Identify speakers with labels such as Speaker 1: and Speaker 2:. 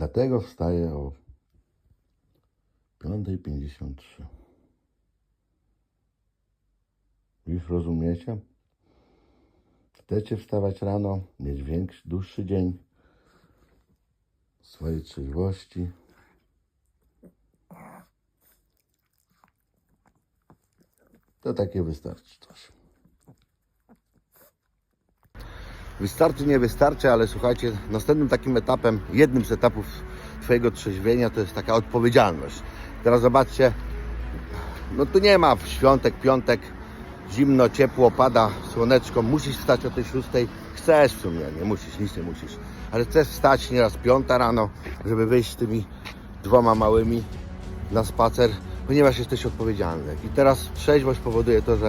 Speaker 1: Dlatego wstaję o 5.53. Już rozumiecie? Chcecie wstawać rano, mieć większy, dłuższy dzień swojej trzeźwości. To takie wystarczy też. Wystarczy, nie wystarczy, ale słuchajcie, następnym takim etapem, jednym z etapów Twojego trzeźwienia to jest taka odpowiedzialność. Teraz zobaczcie, no tu nie ma w świątek, piątek, zimno, ciepło, pada, słoneczko, musisz wstać o tej szóstej, chcesz w sumie, nie musisz, nic nie musisz, ale chcesz wstać nieraz piąta rano, żeby wyjść z tymi dwoma małymi na spacer, ponieważ jesteś odpowiedzialny. I teraz trzeźwość powoduje to, że